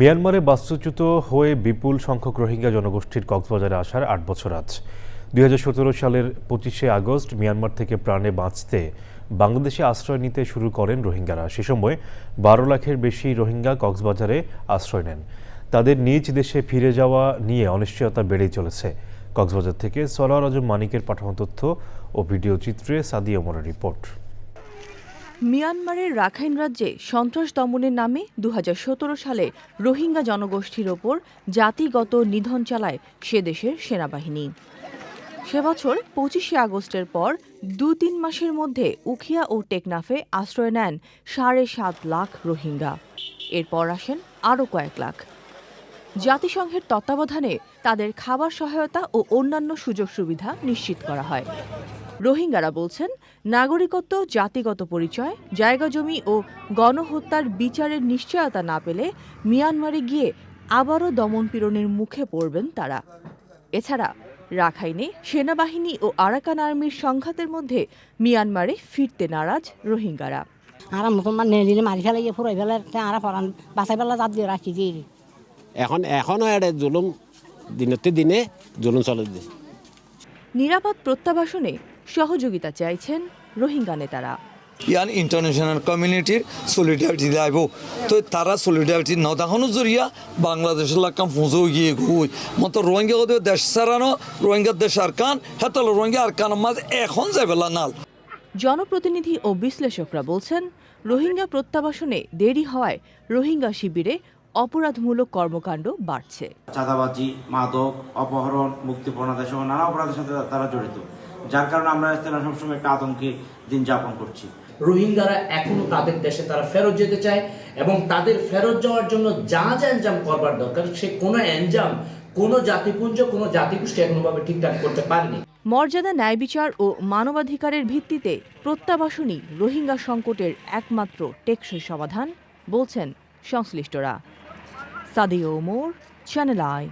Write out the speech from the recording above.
মিয়ানমারে বাস্তুচ্যুত হয়ে বিপুল সংখ্যক রোহিঙ্গা জনগোষ্ঠীর কক্সবাজারে আসার আট বছর আজ। দু হাজার সতেরো সালের পঁচিশে আগস্ট মিয়ানমার থেকে প্রাণে বাঁচতে বাংলাদেশে আশ্রয় নিতে শুরু করেন রোহিঙ্গারা। সে সময় বারো লাখের বেশি রোহিঙ্গা কক্সবাজারে আশ্রয় নেন। তাদের নিজ দেশে ফিরে যাওয়া নিয়ে অনিশ্চয়তা বেড়েই চলেছে। কক্সবাজার থেকে সলার আজম মানিকের পাঠানো তথ্য ও ভিডিও চিত্রে সাদিয়া মোড়ার রিপোর্ট। মিয়ানমারের রাখাইন রাজ্যে সন্ত্রাস দমনের নামে দু হাজার সতেরো সালে রোহিঙ্গা জনগোষ্ঠীর ওপর জাতিগত নিধন চালায় সে দেশের সেনাবাহিনী। সে বছর পঁচিশে আগস্টের পর দু তিন মাসের মধ্যে উখিয়া ও টেকনাফে আশ্রয় নেন সাড়ে সাত লাখ রোহিঙ্গা। এরপর আসেন আরও কয়েক লাখ। জাতিসংঘের তত্ত্বাবধানে তাদের খাবার সহায়তা ও অন্যান্য সুযোগ সুবিধা নিশ্চিত করা হয়। রোহিঙ্গারা বলছেন নাগরিকত্ব জাতিগত পরিচয় জায়গা জমি ও গণহত্যার বিচারের নিশ্চয়তা না পেলে মিয়ানমারে গিয়ে আবারও দমনপীড়নের মুখে পড়বেন তারা। এছাড়া রাখাইনে সেনাবাহিনী ও আরাকান আর্মির সংঘাতের মধ্যে মিয়ানমারে ফিরতে নারাজ রোহিঙ্গারা। আর মুসলমান নেলিলে মারি ফেলাই ফুরাই ফেলে আর পরান বাঁচাই পেলা জাত দিয়ে রাখি যে এখন এখনও এটা জুলুম দিনতে দিনে জুলুম চলে নিরাপদ প্রত্যাবাসনে সহযোগিতা চাইছেন রোহিঙ্গা নেতারা। ইয়ান ইন্টারন্যাশনাল কমিউনিটির সলিডারিটি আইব তো তারা সলিডারিটি নদাহনো জরিয়া বাংলাদেশের লাকাম ফুঁজো গিয়ে গুই। মতো রোহিঙ্গা ওদের দেশ সারানো রোহিঙ্গা দেশ আর কান হেতল রোহিঙ্গা আর কান মাঝ এখন যাইবেলা নাল। জনপ্রতিনিধি ও বিশ্লেষকরা বলছেন রোহিঙ্গা প্রত্যাবাসনে দেরি হওয়ায় রোহিঙ্গা শিবিরে অপরাধমূলক কর্মকাণ্ড বাড়ছে। চাঁদাবাজি মাদক অপহরণ মুক্তিপণাদা সহ নানা অপরাধের সাথে তারা জড়িত। যার কারণে আমরা সবসময় একটা আতঙ্কে দিন যাপন করছি। রোহিঙ্গারা এখনও তাদের দেশে তারা ফেরত যেতে চায় এবং তাদের ফেরত যাওয়ার জন্য যা যা এনজাম করবার দরকার সে কোনো এনজাম কোনো জাতিপুঞ্জ কোনো জাতিগোষ্ঠী এখনোভাবে ঠিকঠাক করতে পারেনি। মর্যাদা ন্যায় বিচার ও মানবাধিকারের ভিত্তিতে প্রত্যাবাসনই রোহিঙ্গা সংকটের একমাত্র টেকসই সমাধান বলছেন সংশ্লিষ্টরা। Sadio Omar channel I